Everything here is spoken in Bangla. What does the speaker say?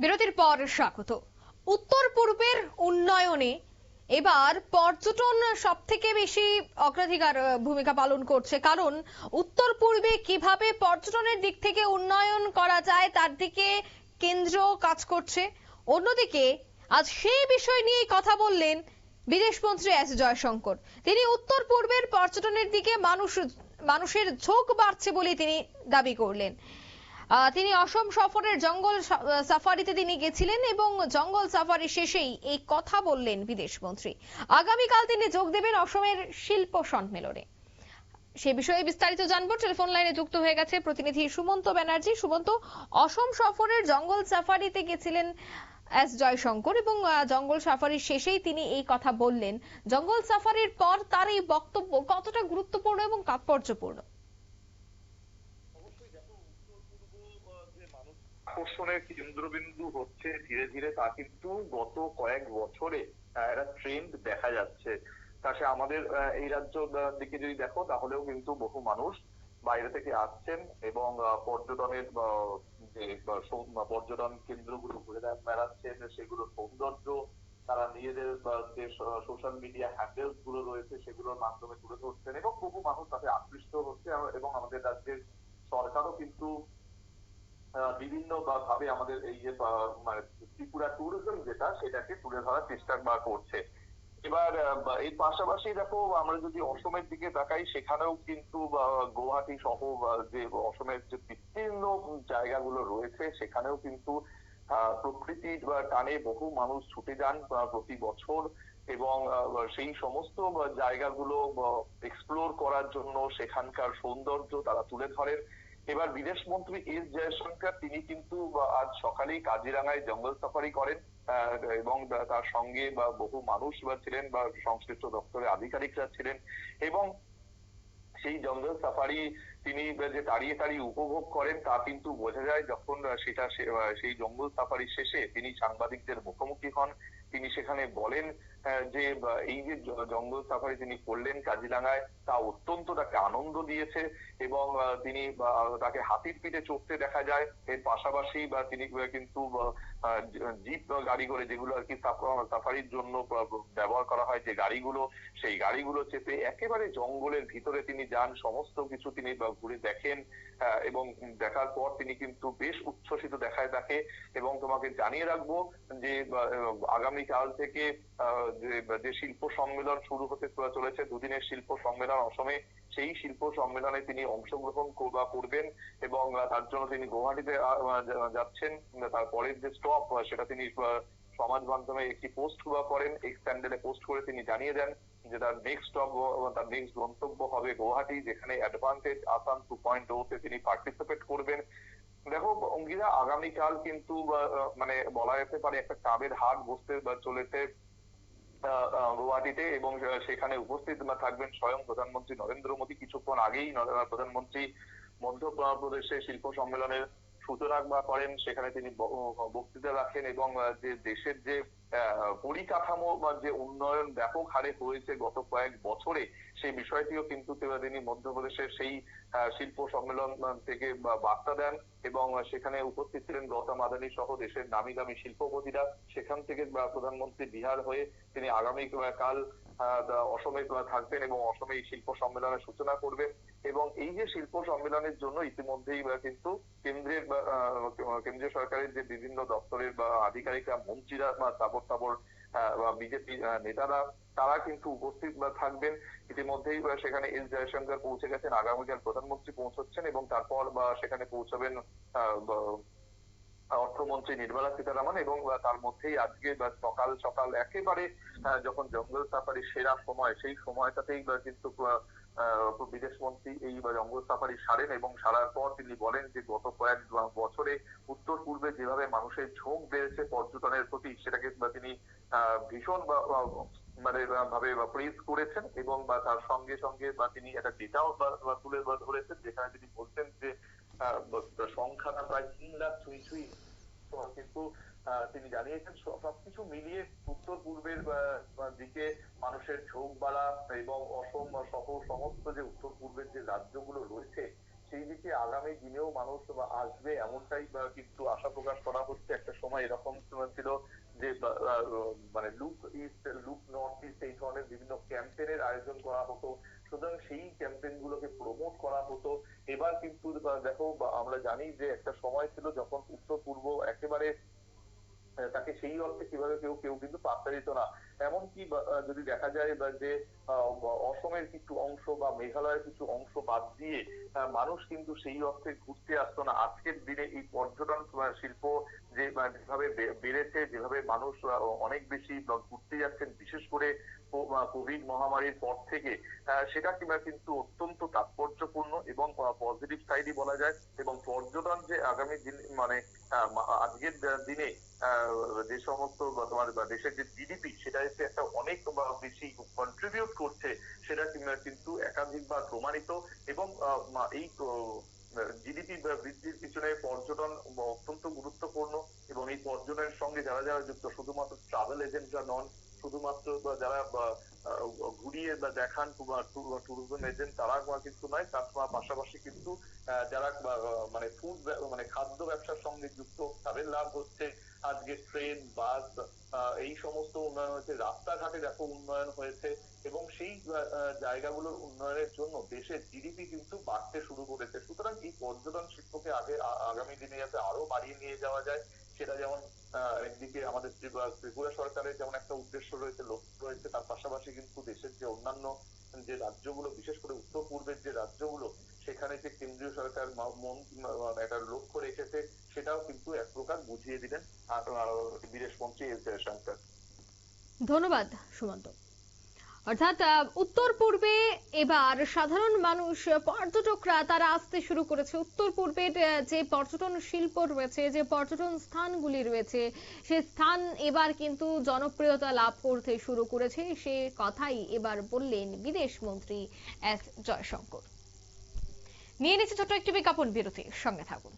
বিরতির পর স্বাগত। উত্তর পূর্বের উন্নয়নে এবার পর্যটন সব থেকে বেশি অগ্রাধিকার ভূমিকা পালন করছে। কারণ উত্তর পূর্বে কীভাবে পর্যটনের দিক থেকে উন্নয়ন করা যায় তার দিকে কেন্দ্র কাজ করছে। অন্যদিকে আজ সেই বিষয় নিয়ে কথা বললেন বিদেশমন্ত্রী এস জয়শঙ্কর। তিনি উত্তর পূর্বের পর্যটনের দিকে মানুষ, মানুষের ঝোঁক বাড়ছে বলে তিনি দাবি করলেন। তিনি অসম সফরের জঙ্গল সাফারিতে তিনি গেছিলেন এবং জঙ্গল সাফারি শেষেই এই কথা বললেন বিদেশমন্ত্রী। আগামীকাল তিনি যোগ দেবেন অসমের শিল্প সম্মেলনে সে বিষয়ে বিস্তারিত জানব। টেলিফোন লাইনে যুক্ত হয়ে গেছে প্রতিনিধি সুমন্ত ব্যানার্জি। সুমন্ত, অসম সফরের জঙ্গল সাফারিতে গেছিলেন এস জয়শঙ্কর এবং জঙ্গল সাফারির শেষেই তিনি এই কথা বললেন। জঙ্গল সাফারির পর তার এই বক্তব্য কতটা গুরুত্বপূর্ণ এবং তাৎপর্যপূর্ণ? আকর্ষণের কেন্দ্রবিন্দু হচ্ছে ধীরে ধীরে তা কিন্তু গত কয়েক বছরে একটা ট্রেন্ড দেখা যাচ্ছে। তা সে আমাদের এই রাজ্য দিকে যদি দেখো, তাহলেও কিন্তু বহু মানুষ বাইরে থেকে আসছেন এবং পর্যটনের যে পর্যটন কেন্দ্রগুলো ঘুরে বেড়া- বেড়াচ্ছেন, সেগুলোর সৌন্দর্য, তারা নিজেদের যে সোশ্যাল মিডিয়া হ্যান্ডেলগুলো রয়েছে, সেগুলোর মাধ্যমে তুলে ধরছেন এবং বহু মানুষ তাতে আকৃষ্ট হচ্ছে এবং আমাদের রাজ্যের সরকারও কিন্তু বিভিন্ন ভাবে আমাদের এই যে মানে ত্রিপুরা ট্যুরিজম যেটা, সেটাকে তুলে ধরার চেষ্টা বা করছে। এবার এর পাশাপাশি দেখো, আমরা যদি অসমের দিকে তাকাই, সেখানেও কিন্তু গুয়াহাটি সহ যে অসমের যে বিস্তীর্ণ জায়গাগুলো রয়েছে, সেখানেও কিন্তু প্রকৃতির বা টানে বহু মানুষ ছুটে যান প্রতি বছর। এবং সেই সমস্ত জায়গাগুলো এক্সপ্লোর করার জন্য সেখানকার সৌন্দর্য তারা তুলে ধরেন। এবার বিদেশ মন্ত্রী এস জয়শঙ্কর, তিনি কিন্তু আজ সকালেই কাজিরাঙ্গায় জঙ্গল সাফারি করেন এবং তার সঙ্গে বা বহু মানুষ বা ছিলেন বা সংশ্লিষ্ট দপ্তরের আধিকারিকরা ছিলেন, এবং সেই জঙ্গল সাফারি তিনি যে দাঁড়িয়ে দাঁড়িয়ে উপভোগ করেন, তা কিন্তু বোঝা যায় যখন সেটা সেই জঙ্গল সাফারি শেষে তিনি সাংবাদিকদের মুখোমুখি হন তিনি সেখানে বলেন যে এই যে জঙ্গল সাফারি তিনি করলেন কাজিরাঙ্গায় তা অত্যন্ত তাকে আনন্দ দিয়েছে এবং তিনি তাকে হাতির পিঠে চড়তে দেখা যায়। এর পাশাপাশি, বা, তিনি কিন্তু জিপ গাড়ি করে যেগুলো আর কি সাফারির জন্য ব্যবহার করা হয়, যে গাড়িগুলো, সেই গাড়িগুলো চেপে একেবারে জঙ্গলের ভিতরে তিনি যান, সমস্ত কিছু তিনি ঘুরে দেখেন এবং দেখার পর তিনি কিন্তু বেশ উচ্ছ্বসিত দেখায় তাকে। এবং তোমাকে জানিয়ে রাখব যে আহ, আগামীকাল থেকে যে- শিল্প সম্মেলন শুরু হতে চলেছে দুদিনের শিল্প সম্মেলন অসমে। সেই শিল্প সম্মেলনে তিনি অংশগ্রহণ কর- করবেন এবং তার জন্য তিনি গুয়াহাটিতে যাচ্ছেন। তারপরের যে স্টপ সেটা তিনি সমাজ মাধ্যমে একটি পোস্ট করেন এক্স স্যান্ডেলে পোস্ট করে তিনি জানিয়ে দেন যে তার নেক্সট স্টপ তার নেক্সট গন্তব্য হবে গুয়াহাটি যেখানে অ্যাডভান্টেজ আসাম টু পয়েন্ট তে তিনি পার্টিসিপেট করবেন। দেখো, অঙ্গিরা আগামীকাল কিন্তু মানে বলা যেতে পারে একটা কাবের হাট বসতে বা চলেছে গুয়াহাটিতে এবং সেখানে উপস্থিত থাকবেন স্বয়ং প্রধানমন্ত্রী নরেন্দ্র মোদী। কিছুক্ষণ আগেই প্রধানমন্ত্রী মধ্যপ্রদেশে শিল্প সম্মেলনের সূচনা বা করেন, সেখানে তিনি বক্তৃতা রাখেন এবং যে দেশের যে পরিকাঠামো বা যে উন্নয়ন ব্যাপক হারে হয়েছে গত কয়েক বছরে, সেই বিষয়টিও কিন্তু তিনি মধ্যপ্রদেশের সেই শিল্প সম্মেলন থেকে বার্তা দেন এবং সেখানে উপস্থিত ছিলেন গৌতম আদানি সহ দেশের নামি দামি শিল্পপতিরা। সেখান থেকে প্রধানমন্ত্রী বিহার হয়ে তিনি আগামী কাল অসমে থাকবেন এবং অসমে এই শিল্প সম্মেলনের সূচনা করবেন। এবং এই যে শিল্প সম্মেলনের জন্য ইতিমধ্যেই কিন্তু কেন্দ্রের কেন্দ্রীয় সরকারের যে বিভিন্ন দপ্তরের, বা, আধিকারিকরা, মন্ত্রীরা, বা তাবর তাবর বা, বিজেপি নেতারা, তারা কিন্তু উপস্থিত থাকবেন। ইতিমধ্যেই সেখানে এস জয়শঙ্কর পৌঁছে গেছেন, আগামীকাল প্রধানমন্ত্রী পৌঁছচ্ছেন এবং তারপর সেখানে পৌঁছাবেন অর্থমন্ত্রী নির্মলা সীতারামন এবং তার মধ্যেই আজকে সকাল সকাল একেবারে যখন জঙ্গল সাফারি সেরা সময়, সেই সময়টাতেই কিন্তু বিদেশ মন্ত্রী এই জঙ্গল সাফারি সারেন এবং সারার পর তিনি বলেন যে গত কয়েক বছরে উত্তর পূর্বে যেভাবে মানুষের ঝোঁক বেড়েছে পর্যটনের প্রতি, সেটাকে তিনি ভীষণ মানে ভাবে প্রেস করেছেন এবং, বা, তার সঙ্গে সঙ্গে, বা, তিনি একটা ডেটাও তুলে ধরেছেন, যেখানে তিনি বলছেন যে সংখ্যাটা প্রায় তিন লাখ ছুঁই ছুঁই কিন্তু তিনি জানিয়েছেন। সব- সবকিছু মিলিয়ে উত্তর পূর্বের দিকে মানুষের ঝোঁক বাড়া এবং অসম সহ সমস্ত যে উত্তর পূর্বের যে রাজ্যগুলো রয়েছে, সেই দিকে আগামী দিনেও মানুষ আসবে এমনটাই কিন্তু আশা প্রকাশ করা হচ্ছে। একটা সময় এরকম ছিল যে মানে look east, look north east এই ধরনের বিভিন্ন ক্যাম্পেনের আয়োজন করা হতো। সুতরাং সেই ক্যাম্পেইন গুলোকে প্রমোট করা হতো। এবার কিন্তু দেখো আমরা জানি যে একটা সময় ছিল যখন উত্তর পূর্ব একেবারে তাকে সেই অর্থে কীভাবে কেউ কেউ কিন্তু পাত্তা দিত না। এমনকি যদি দেখা যায় যে অসমের কিছু অংশ বা মেঘালয়ের কিছু অংশ বাদ দিয়ে মানুষ কিন্তু সেই অর্থে ঘুরতে আসতো না। আজকের দিনে এই পর্যটন শিল্প যে যেভাবে বেড়েছে, যেভাবে মানুষ অনেক বেশি ঘুরতে যাচ্ছেন, বিশেষ করে কোভিড মহামারীর পর থেকে সেটা কিংবা কিন্তু অত্যন্ত এবং পজিটিভ সাইডই বলা যায় এবং পর্যটন যে আগামী দিন মানে আজকের দিনে যে সমস্ত তোমার দেশের যে জিডিপি সেটা এসে একটা অনেক বেশি কন্ট্রিবিউট করছে, সেটা কিন্তু একাধিকবার প্রমাণিত এবং এই জিডিপি বৃদ্ধির পিছনে পর্যটন অত্যন্ত গুরুত্বপূর্ণ এবং এই পর্যটনের সঙ্গে যারা যারা যুক্ত, শুধুমাত্র ট্রাভেল এজেন্টরা নন, শুধুমাত্র যারা ঘুরিয়ে বা দেখান ট্যুরিজম এজেন্ট তারা কিন্তু নয় তার পাশাপাশি কিন্তু যারা মানে ফুড মানে খাদ্য ব্যবসার সঙ্গে যুক্ত, তাদের লাভ হচ্ছে আজকে ট্রেন বাস এই সমস্ত উন্নয়ন হয়েছে। রাস্তাঘাটে দেখো উন্নয়ন হয়েছে এবং সেই জায়গাগুলোর উন্নয়নের জন্য দেশের জিডিপি কিন্তু বাড়তে শুরু করেছে। সুতরাং এই পর্যটন শিল্পকে আগে আগামী দিনে যাতে আরও বাড়িয়ে নিয়ে যাওয়া যায়, সেটা যেমন একদিকে আমাদের ত্রিপুরা সরকারের যেমন একটা উদ্দেশ্য রয়েছে লক্ষ্য রয়েছে তার পাশাপাশি কিন্তু দেশের যে অন্যান্য যে রাজ্যগুলো, বিশেষ করে উত্তর পূর্বের যে রাজ্যগুলো, সেখানে যে কেন্দ্রীয় সরকার মন মানে একটা লক্ষ্য রেখেছে, সেটাও কিন্তু এক প্রকার বুঝিয়ে দিলেন বিদেশ মন্ত্রী এস জয়শঙ্কর। ধন্যবাদ সুমন্ত। অর্থাৎ উত্তর পূর্বে এবার সাধারণ মানুষ পর্যটকরা তারা আসতে শুরু করেছে। উত্তর পূর্বের যে পর্যটন শিল্প রয়েছে, যে পর্যটন স্থানগুলি রয়েছে, সে স্থান এবার কিন্তু জনপ্রিয়তা লাভ করতে শুরু করেছে। সে কথাই এবার বললেন বিদেশ মন্ত্রী এস জয়শঙ্কর। নিয়ে নিচ্ছে ছোট্ট একটি বিজ্ঞাপন বিরতি সঙ্গে থাকুন।